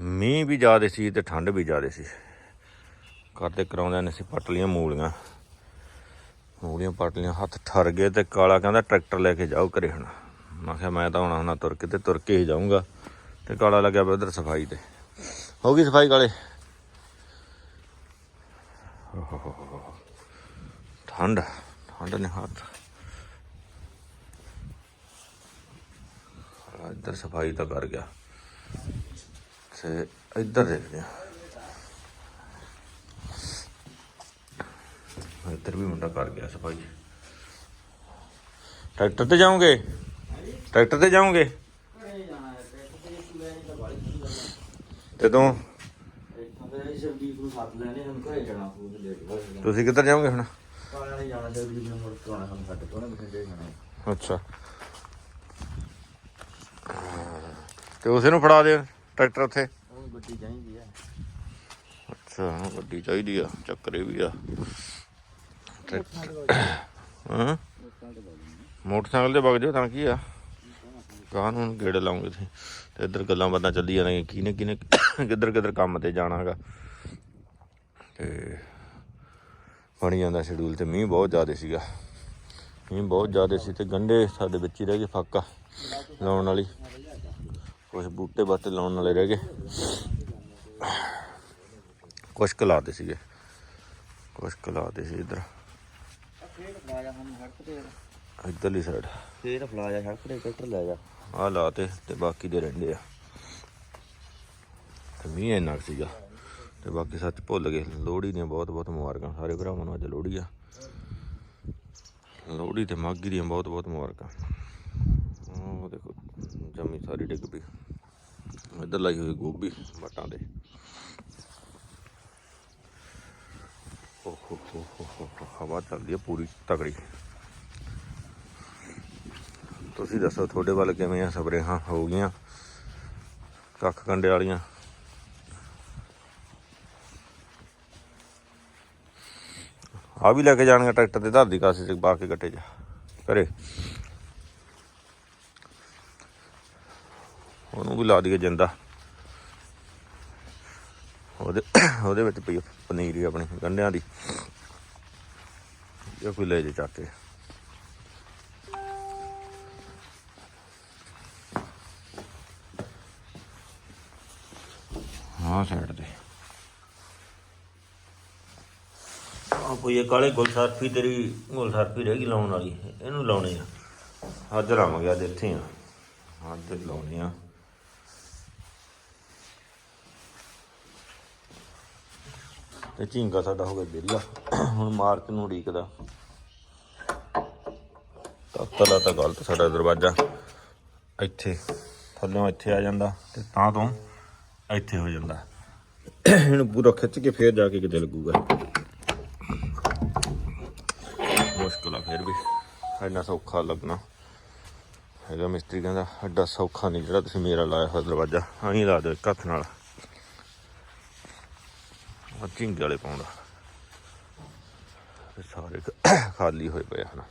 ਮੀਂਹ ਵੀ ਜ਼ਿਆਦਾ ਸੀ ਤੇ ਠੰਡ ਵੀ ਜ਼ਿਆਦਾ ਸੀ। ਘਰ ਕਰਦੇ ਕਰਾਉਂਦੇ ਨੇ ਸੀ ਪਟਲੀਆਂ ਮੂਲੀਆਂ। ਮੂਲੀਆਂ ਪਟਲੀਆਂ ਹੱਥ ਠਰ ਗਏ ਤੇ ਕਾਲਾ ਕਹਿੰਦਾ, ਟਰੈਕਟਰ ਲੈ ਕੇ ਜਾਓ ਘਰੇ ਹੁਣ। ਮੈਂ ਕਿਹਾ, ਮੈਂ ਤਾਂ ਹੁਣ ਹੁਣ ਤੁਰ ਕੇ ਤੇ ਤੁਰ ਕੇ ਹੀ ਜਾਊਂਗਾ। ਤੇ ਕਾਲਾ ਲੱਗਿਆ ਪਿਆ ਉਧਰ ਸਫ਼ਾਈ ਤੇ। ਹੋ ਗਈ ਸਫ਼ਾਈ ਕਾਲੇ? ਓਹੋਹੋਹੋ। ਠੰਡ ਠੰਡ ਨੇ ਹੱਥ। ਇੱਧਰ ਸਫ਼ਾਈ ਤਾਂ ਕਰ ਗਿਆ। ਤੇ ਇੱਧਰ ਦੇਖਦੇ ਆ ਇੱਧਰ ਵੀ ਮੁੰਡਾ ਕਰ ਗਿਆ ਸਫ਼ਾਈ। ਟਰੈਕਟਰ ਤੇ ਜਾਓਗੇ? ਟਰੈਕਟਰ ਤੇ ਜਾਓਗੇ? ਤੇ ਤੂੰ ਤੁਸੀਂ ਕਿੱਧਰ ਜਾਓਗੇ ਹੁਣ? ਅੱਛਾ। ਤੇ ਉਸੇ ਨੂੰ ਫੜਾ ਦੇ ਟਰੈਕਟਰ ਉੱਥੇ? ਉਹ ਗੱਡੀ ਚਾਹੀਦੀ ਆ। ਅੱਛਾ ਗੱਡੀ ਚਾਹੀਦੀ ਆ ਚੱਕਰੇ ਵੀ ਆ। ਹਾਂ? ਮੋਟਰਸਾਈਕਲ ਤੇ ਵਗ ਜਾਓ ਤਾਂ ਕੀ ਆ? ਕਾਹਨੂੰ ਗੇੜੇ ਲਾਉਂਗੇ ਤੁਸੀਂ? ਤੇ ਇੱਧਰ ਗੱਲਾਂ ਬਾਤਾਂ ਚੱਲੀ ਜਾਣਗੀਆਂ ਕਿਹਨੇ ਕਿਹਨੇ ਕਿੱਧਰ ਕਿੱਧਰ ਕੰਮ ਤੇ ਜਾਣਾਗਾ ਤੇ ਬਣੀ ਜਾਂਦਾ ਸ਼ਡਿਊਲ ਤੇ ਮੀਂਹ ਬਹੁਤ ਜ਼ਿਆਦਾ ਸੀਗਾ। ਮੀਂਹ ਬਹੁਤ ਜ਼ਿਆਦਾ ਸੀ ਤੇ ਗੰਡੇ ਸਾਡੇ ਵਿੱਚ ਹੀ ਰਹਿ ਗਏ ਫਾਕਾ ਲਾਉਣ ਵਾਲੀ। ਕੁਝ ਬੂਟੇ ਬਾਟੇ ਲਾਉਣ ਵਾਲੇ ਰਹਿ ਗਏ। ਕੁਛ ਕੁ ਲਾਤੇ ਸੀਗੇ। ਕੁਛ ਕੁ ਲਾਤੇ ਸੀ ਇੱਧਰ। ਸੜਕ ਇੱਧਰਲੀ ਸਾਈਡ ਫੇਰ ਫਲਾਜਾ ਸੜਕ ਤੇ ਟਰੈਕਟਰ ਲੈ ਜਾ। ਆਹ ਲਾਤੇ ਤੇ ਬਾਕੀ ਦੇ ਰਹਿੰਦੇ ਆ। ਤੇ ਮੀਂਹ ਇੰਨਾ ਸੀਗਾ। ਤੇ ਬਾਕੀ ਸੱਚ ਭੁੱਲ ਗਏ। ਲੋਹੜੀ ਦੀਆਂ ਬਹੁਤ ਬਹੁਤ ਮੁਬਾਰਕਾਂ। ਸਾਰੇ ਭਰਾਵਾਂ ਨੂੰ ਅੱਜ ਲੋਹੜੀ ਆ। ਲੋਹੜੀ ਤੇ ਮਾਘੀ ਦੀਆਂ ਬਹੁਤ ਬਹੁਤ ਮੁਬਾਰਕਾਂ। ਉਹ ਦੇਖੋ। ਜੰਮੀ ਸਾਰੀ ਡਿੱਗ ਪਈ। ਇੱਧਰ ਲਾਈ ਹੋਈ ਗੋਭੀ ਵਟਾਂ ਦੇ। ਓ ਹੋ ਹੋ ਹੋ ਹਵਾ ਚੱਲਦੀ ਹੈ ਪੂਰੀ ਤਕੜੀ। ਤੁਸੀਂ ਦੱਸੋ ਤੁਹਾਡੇ ਵੱਲ ਕਿਵੇਂ ਆ ਸਬਰੇ ਹੋ ਗਈਆਂ? ਕੱਖ ਕੰਡੇ ਵਾਲੀਆਂ। ਆ ਵੀ ਲੈ ਕੇ ਜਾਣਗੇ ਟਰੈਕਟਰ ਤੇ ਧਰਦੀ ਕਾਸੇ ਚ ਪਾ ਕੇ ਗੱਟੇ ਜਾ। ਘਰੇ। ਉਹਨੂੰ ਵੀ ਲਾ ਦਈਏ ਜਿੰਦਾ। ਉਹਦੇ ਉਹਦੇ ਵਿੱਚ ਪਈ ਆ ਪਨੀਰ ਹੀ ਆਪਣੀ ਗੰਢਿਆਂ ਦੀ। ਇਹ ਕੋਈ ਲੈ ਜੇ ਚੱਕ ਕੇ। ਹਾਂ ਸਾਈਡ ਤੇ। ਆ ਕੋਈ ਇਹ ਕਾਲੇ ਗੁਲਸਾਰਫੀ ਤੇਰੀ, ਗੁਲਸਰਫੀ ਰਹਿ ਗਈ ਲਾਉਣ ਵਾਲੀ। ਇਹਨੂੰ ਲਾਉਣੇ ਆ। ਅੱਜ ਲਾਵਾਂਗੇ, ਅੱਜ ਇੱਥੇ ਆ। ਅੱਜ ਲਾਉਣੇ ਆ। ਤੇ ਝਿੰਗਾ ਸਾਡਾ ਹੋ ਗਿਆ ਵਿਹਲਾ। ਹੁਣ ਮਾਰਚ ਨੂੰ ਉਡੀਕਦਾ। ਤਾਂ ਤਲਾ ਤਾਂ ਗਲਤ ਸਾਡਾ ਦਰਵਾਜ਼ਾ। ਇੱਥੇ ਥੱਲੋਂ ਇੱਥੇ ਆ ਜਾਂਦਾ ਤੇ ਤਾਂ ਤੋਂ ਇੱਥੇ ਹੋ ਜਾਂਦਾ। ਇਹਨੂੰ ਪੂਰਾ ਖਿੱਚ ਕੇ ਫੇਰ ਜਾ ਕੇ ਕਿਤੇ ਲੱਗੂਗਾ। ਮੁਸ਼ਕਲ ਆ ਫਿਰ ਵੀ। ਇੰਨਾ ਸੌਖਾ ਲੱਗਣਾ। ਹੈਗਾ ਮਿਸਤਰੀ ਕਹਿੰਦਾ ਐਡਾ ਸੌਖਾ ਨਹੀਂ ਜਿਹੜਾ ਤੁਸੀਂ ਮੇਰਾ ਲਾਇਆ ਹੋਇਆ ਦਰਵਾਜ਼ਾ। ਆਹੀਂ ਲਾ ਦਿਓ ਇੱਕ ਹੱਥ ਨਾਲ। ਝਿੰਗੇ ਵਾਲੇ ਪਾਉਂਦਾ। ਸਾਰੇ ਖਾਲੀ ਹੋਏ ਪਏ ਹਨ।